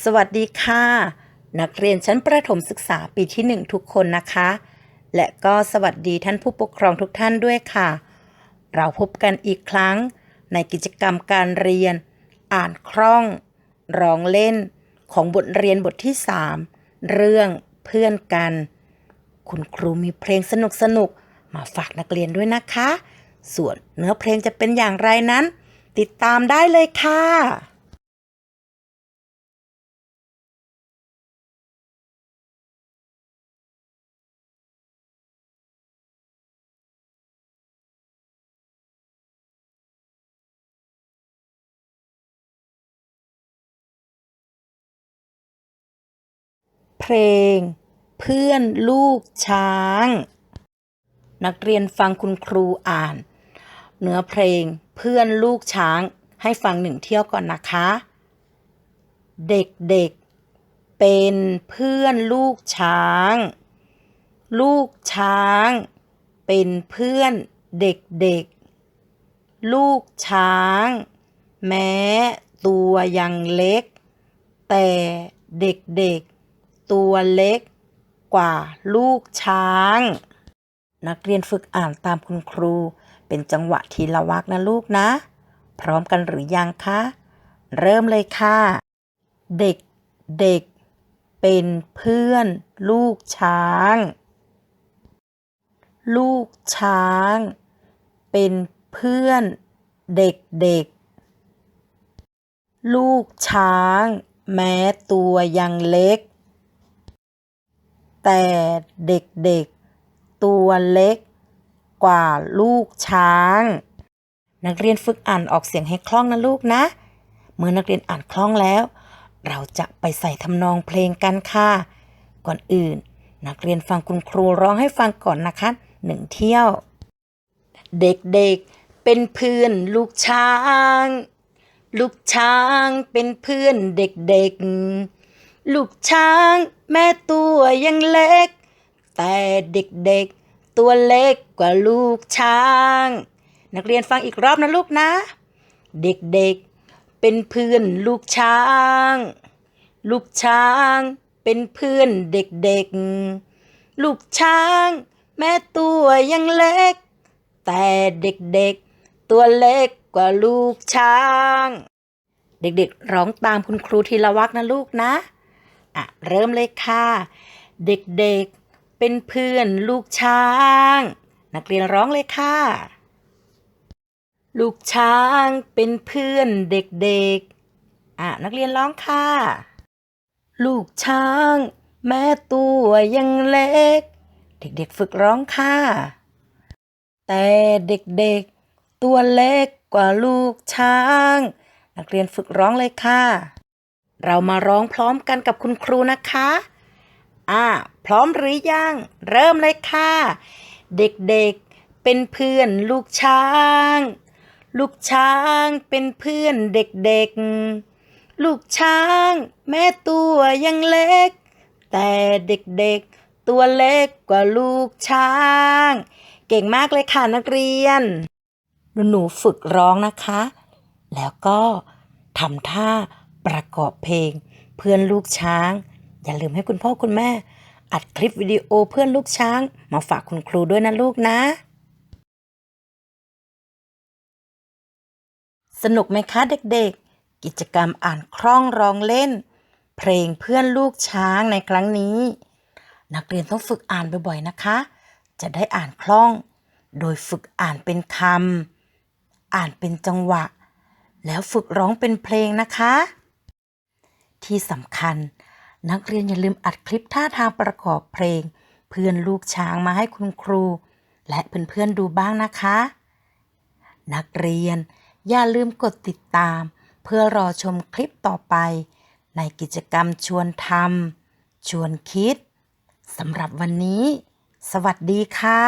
สวัสดีค่ะ นักเรียนชั้นประถมศึกษาปีที่ 1 ทุกคนนะคะ และก็สวัสดีท่านผู้ปกครองทุกท่านด้วยค่ะ เราพบกันอีกครั้งในกิจกรรมการเรียน อ่านคล่อง ร้องเล่น ของบทเรียนบทที่ 3 เรื่องเพื่อนกัน คุณครูมีเพลงสนุกๆมาฝากนักเรียนด้วยนะคะ ส่วนเนื้อเพลงจะเป็นอย่างไรนั้น ติดตามได้เลยค่ะ เพลง เพื่อนลูกช้าง นักเรียนฟังคุณครูอ่าน เนื้อเพลงเพื่อนลูกช้างให้ฟังหนึ่งเที่ยวก่อนนะคะ เด็กๆเป็นเพื่อนลูกช้าง ลูกช้าง เป็นเพื่อนเด็กๆ ลูกช้าง แม้ตัวยังเล็ก แต่เด็กๆ ตัวเล็กกว่าลูกช้าง นักเรียนฝึกอ่านตามคุณครู เป็นจังหวะทีละวรรคนะลูกนะ พร้อมกันหรือยังคะ เริ่มเลยค่ะ เด็กเด็กเป็นเพื่อนลูกช้าง ลูกช้าง เป็นเพื่อนเด็กเด็กลูกช้าง แม้ตัวยังเล็ก แต่เด็กๆ ตัวเล็กกว่าลูกช้าง นักเรียนฝึกอ่านออกเสียงให้คล่องนะลูกนะ เมื่อนักเรียนอ่านคล่องแล้ว เราจะไปใส่ทำนองเพลงกันค่ะ ก่อนอื่น นักเรียนฟังคุณครูร้องให้ฟังก่อนนะคะหนึ่งเที่ยว เด็กๆเป็นเพื่อนลูกช้าง ลูกช้างเป็นเพื่อนเด็กๆ ลูกช้างแม่ตัวยังเล็ก แต่เด็กๆ ตัวเล็กกว่าลูกช้าง นักเรียนฟังอีกรอบนะลูกนะ เด็กๆ เป็นเพื่อนลูกช้าง ลูกช้างเป็นเพื่อนเด็กๆ ลูกช้าง แม่ตัวยังเล็ก แต่เด็กๆ ตัวเล็กกว่าลูกช้าง เด็กๆ ร้องตามคุณครูทีละวรรคนะลูกนะ อะ เริ่มเลยค่ะ เด็กๆ เป็นเพื่อนลูกช้าง นักเรียนร้องเลยค่ะ ลูกช้างเป็นเพื่อนเด็กๆ อะ นักเรียนร้องค่ะ ลูกช้าง แม่ตัวยังเล็ก เด็กๆ ฝึกร้องค่ะ แต่เด็กๆ ตัวเล็กกว่าลูกช้าง นักเรียนฝึกร้องเลยค่ะ เรามาร้องพร้อมกันกับคุณครูนะคะ อ่า พร้อมหรือยัง เริ่มเลยค่ะ เด็กๆ เป็นเพื่อนลูกช้าง ลูกช้างเป็นเพื่อนเด็กๆ ลูกช้างแม่ตัวยังเล็ก แต่เด็กๆ ตัวเล็กกว่าลูกช้าง เก่งมากเลยค่ะนักเรียน หนูฝึกร้องนะคะ แล้วก็ทำท่า ประกอบเพลง เพื่อนลูกช้าง อย่าลืมให้คุณพ่อคุณแม่ อัดคลิปวิดีโอเพื่อนลูกช้าง มาฝากคุณครูด้วยนะลูกนะ สนุกไหมคะเด็กๆ กิจกรรมอ่านคล่องร้องเล่น เพลงเพื่อนลูกช้างในครั้งนี้ นักเรียนต้องฝึกอ่านบ่อยๆนะคะ จะได้อ่านคล่อง โดยฝึกอ่านเป็นคำอ่านเป็นจังหวะ แล้วฝึกร้องเป็นเพลงนะคะ ที่สำคัญ นักเรียนอย่าลืมอัดคลิปท่าทางประกอบเพลง เพื่อนลูกช้างมาให้คุณครู และเพื่อนๆดูบ้างนะคะ นักเรียนอย่าลืมกดติดตาม เพื่อรอชมคลิปต่อไป ในกิจกรรมชวนทำชวนคิดสำหรับวันนี้ สวัสดีค่ะ